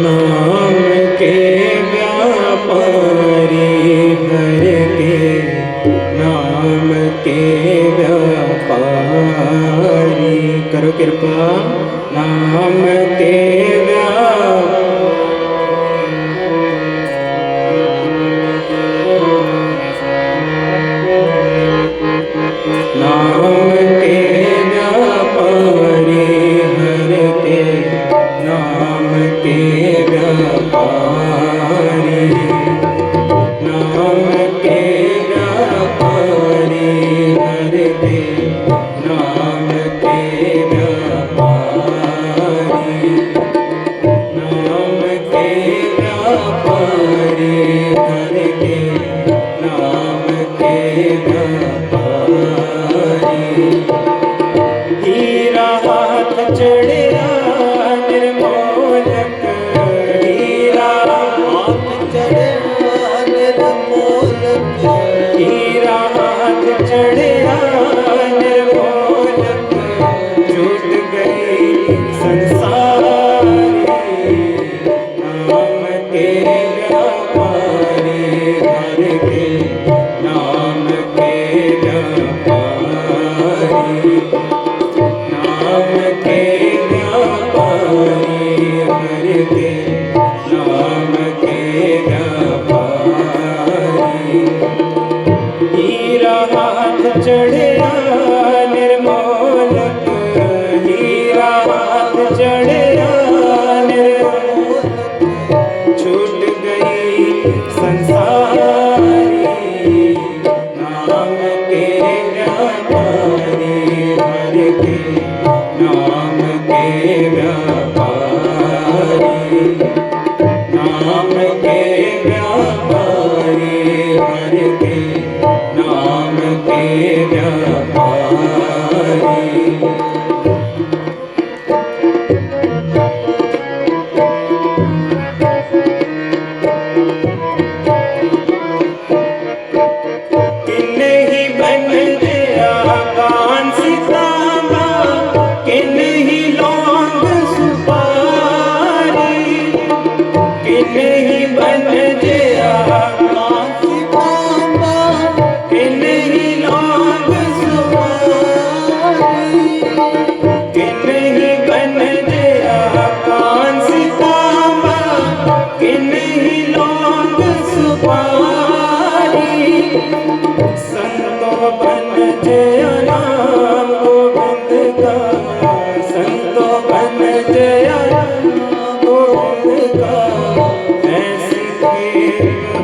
No. ਨਾਮ ਕੇ ਵਿਆਪਾਰੇ ਹਰ ਕੇ ਨਾਮ ਕੇ ਵਿਆਪਾਰੇ Amen.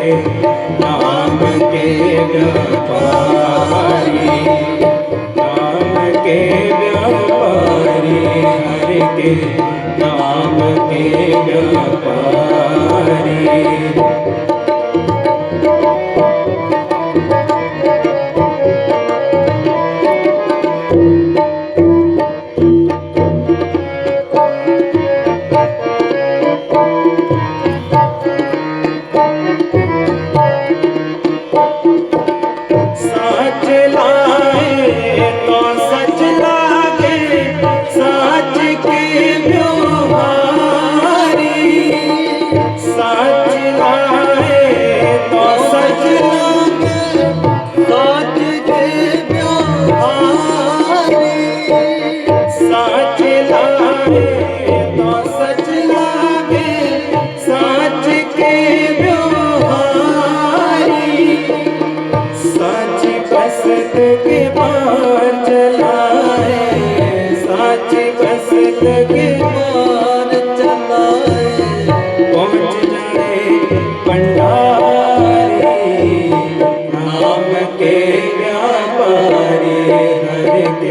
के नाम के व्यापारी नाम के व्यापारी हर के नाम के व्यापारी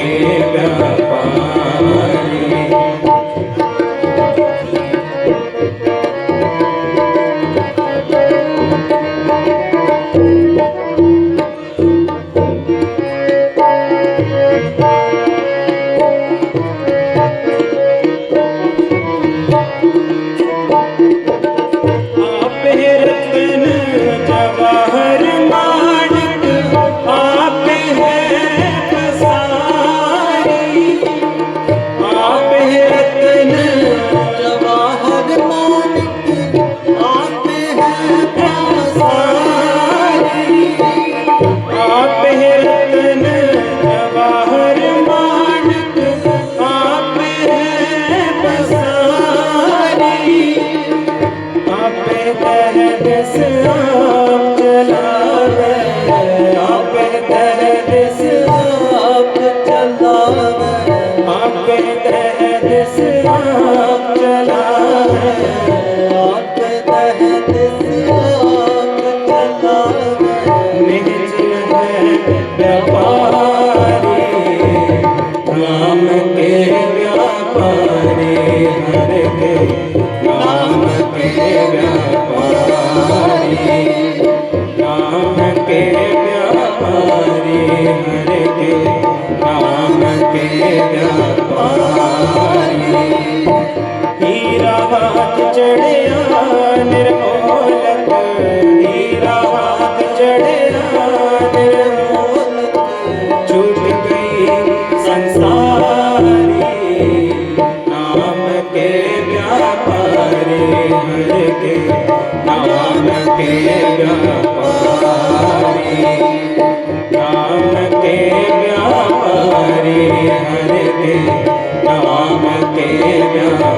ಹೋಗೇಗ রেখে नाम के नाम